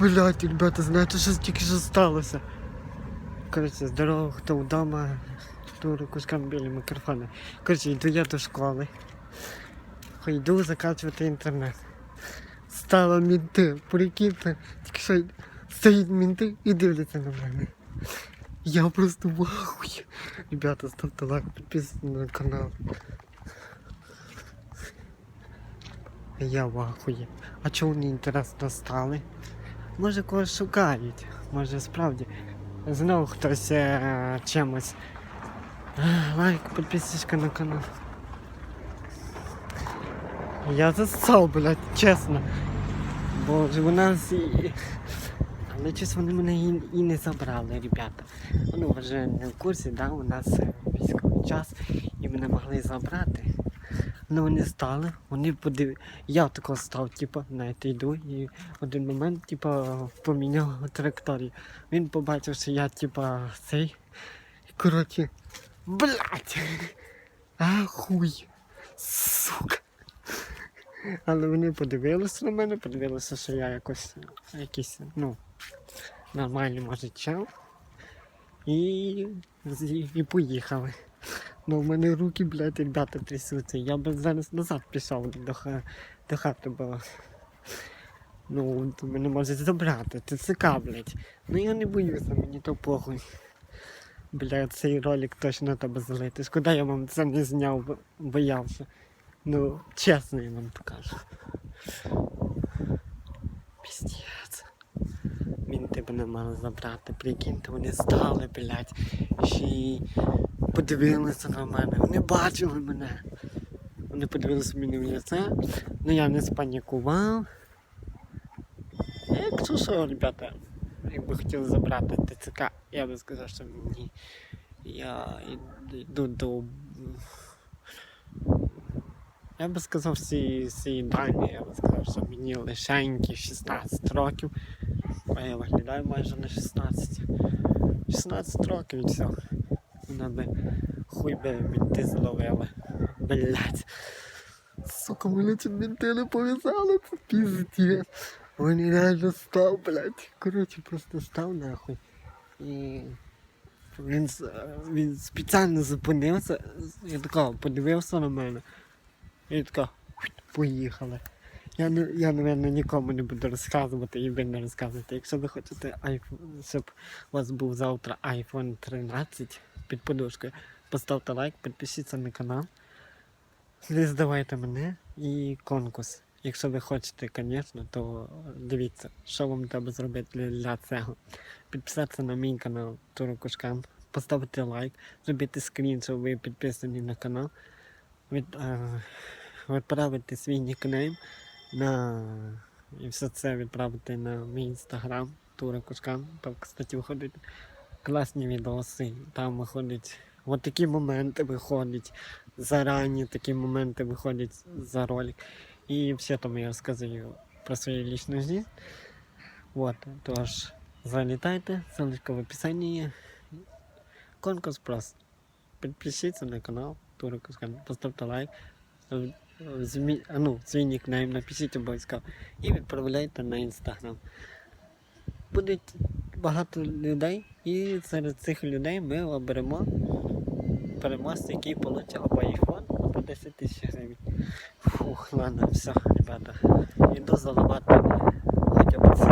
Блять, ребята, знаєте, що тільки що сталося? Коротше, здорово, хто вдома, хто кускам біля мікрофона. Коротше, йду я до школи. Йду закачувати інтернет. Стало мінти, прикиньте, тільки що стоїть мінти і дивляться на мене. Я просто в ахуї. Ребята, ставте лайк, підписуйтесь на канал. Я в ахуї. А чого вони інтересно стали? Може когось шукають, може справді. Знову хтось е, чимось. Лайк, підписочка на канал. Я засав, блядь, чесно. Боже, у нас і. Але щось вони мене і, і не забрали, ребята. Ви вже не в курсі, да, у нас е, військовий час і мене могли забрати. Ну вони стали, вони подив... Я тако став, типу, знаєте, йду і в один момент, типу, поміняв траєкторію. Він побачив, що я, типу, цей. Коротше, блядь! Ахуй! Сука! Але вони подивилися на мене, подивилися, що я якось якийсь, ну, нормальний, може, чел. І, і поїхали. Ну, в мене руки, блядь, ребята трясуться. Я би зараз назад пішов до, ха- до хати, бо ну, то мене можуть забрати. Це ЦК, блядь. Ну я не боюся, мені то похуй. Бля, цей ролик точно тебе залити. Шкода я вам це не зняв, боявся. Ну, чесно я вам покажу. Піздець. Він тебе не мали забрати, прикиньте, вони стали, блядь. Ще подивилися на мене. Вони бачили мене. Вони подивилися мені в лице. Ну я не спанікував. Якщо що, ребята, якби хотіли забрати ТЦК, я би сказав, що ні. Я йду до. Я би сказав всі, всі дані, я би сказав, що мені лишенькі 16 років. А я виглядаю майже на 16. 16 років і все. Вона би хуй би мінти зловили. Блять. Сука, мене ці мінти не пов'язали, це піздець. Вони реально став, блять. Коротше, просто став нахуй. І він, він спеціально зупинився. Я тако подивився на мене. І тако поїхали. Я, я, напевно, нікому не буду розказувати і ви не розказуєте. Якщо ви хочете, щоб у вас був завтра iPhone 13 під подушкою, поставте лайк, підпишіться на канал. Здавайте мене і конкурс. Якщо ви хочете, звісно, то дивіться, що вам треба зробити для, цього. Підписатися на мій канал Туру Кушкан, поставити лайк, зробити скрін, що ви підписані на канал, від, е, відправити свій нікнейм на і все це відправити на мій інстаграм Тура Кушкан. Там, кстати, виходять класні відоси. Там виходять от такі моменти виходять. Зарані такі моменти виходять за ролик. І все там я розказую про свою лічну життя. Вот, тож залітайте, ссылочка в описанні є. Конкурс просто. Підпишіться на канал Кускан, поставте лайк. Змі- ну, свій нікнейм напишіть обов'язково і відправляйте на інстаграм. Буде багато людей, і серед цих людей ми оберемо переможця, який отримав або iPhone, або 10 тисяч гривень. Фух, ладно, все, ребята. Іду заливати хоча б ці